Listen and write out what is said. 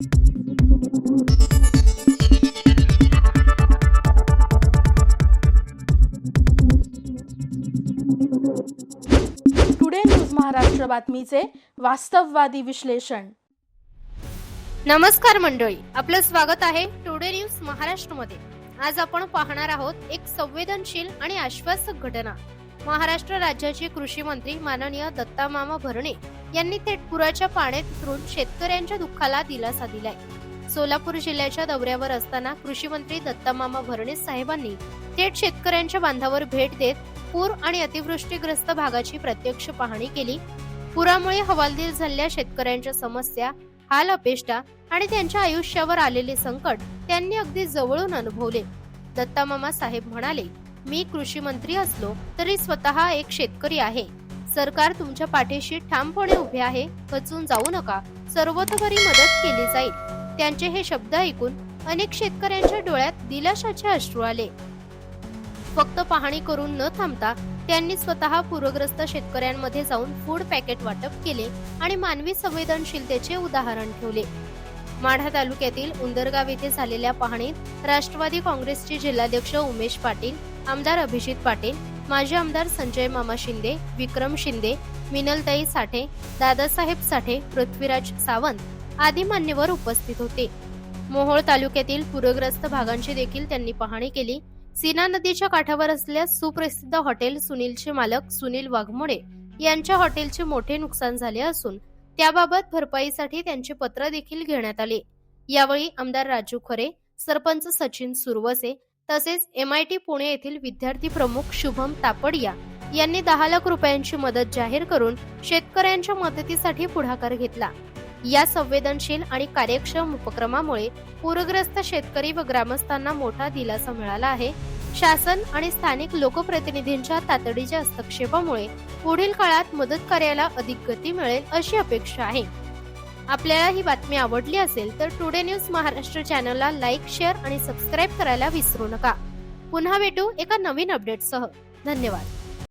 Today news Maharashtra बातमीचे वास्तववादी विश्लेषण नमस्कार मंडळी आपलं स्वागत आहे टुडे न्यूज महाराष्ट्रमध्ये. आज आपण पाहणार आहोत एक संवेदनशील आणि आश्वासक घटना. महाराष्ट्र राज्याचे कृषी मंत्री माननीय दत्ता मामा भरणे यांनी थेट पुराच्या पाण्यात उतरून शेतकऱ्यांच्या दुःखाला दिलासा दिलाय. सोलापूर जिल्ह्याच्या दौऱ्यावर असताना कृषी मंत्री दत्तामामा भरणे साहेबांनी थेट शेतकऱ्यांच्या बांधावर भेट देत पूर आणि अतिवृष्टीग्रस्त भागाची प्रत्यक्ष पाहणी केली. पुरामुळे हवालदिल झालेल्या शेतकऱ्यांच्या समस्या हाल अपेष्टा आणि त्यांच्या आयुष्यावर आलेले संकट त्यांनी अगदी जवळून अनुभवले. दत्तामामा साहेब म्हणाले मी कृषी मंत्री असलो तरी स्वतः एक शेतकरी आहे. सरकार तुमच्या पाठीशी ठामपणे उभे आहे खचून जाऊ नका. सर्वतोपरी मदत केली जाईल. त्यांचे हे शब्द ऐकून अनेक शेतकऱ्यांच्या डोळ्यात दिलाशाचे अश्रू आले. फक्त पाहणी करून न थांबता त्यांनी स्वतः पूरग्रस्त शेतकऱ्यांमध्ये जाऊन फूड पॅकेट वाटप केले आणि मानवी संवेदनशीलतेचे उदाहरण ठेवले. माढा तालुक्यातील उंदरगाव येथे झालेल्या पाहणीत राष्ट्रवादी काँग्रेसचे जिल्हाध्यक्ष उमेश पाटील आमदार अभिजित पाटील माजी आमदार संजय मामा शिंदे विक्रम शिंदे मिनलताई साठे दादासाहेब साठे पृथ्वीराज सावंत आदी मान्यवर उपस्थित होते. मोहोळ तालुक्यातील पूरग्रस्त भागांची देखील त्यांनी पाहणी केली. सीना नदीच्या काठावर असलेल्या सुप्रसिद्ध हॉटेल सुनीलचे मालक सुनील वाघमोडे यांच्या हॉटेलचे मोठे नुकसान झाले असून त्याबाबत भरपाईसाठी त्यांचे पत्र देखील घेण्यात आले. यावेळी आमदार राजू खरे सरपंच सचिन सुरवसे तसेच एम आय टी पुणे येथील विद्यार्थी प्रमुख शुभम तापडिया यांनी दहा लाख रुपयांची मदत जाहीर करून शेतकऱ्यांच्या मदतीसाठी पुढाकार घेतला. या संवेदनशील आणि कार्यक्षम उपक्रमामुळे पूरग्रस्त शेतकरी व ग्रामस्थांना मोठा दिलासा मिळाला आहे. शासन आणि स्थानिक लोकप्रतिनिधींच्या तातडीच्या हस्तक्षेपामुळे पुढील काळात मदत कार्याला अधिक गती मिळेल अशी अपेक्षा आहे. आपल्याला ही बातमी आवडली असेल तर टुडे न्यूज महाराष्ट्र चॅनलला लाईक शेअर आणि सबस्क्राईब करायला विसरू नका. पुन्हा भेटू एका नवीन अपडेटसह धन्यवाद.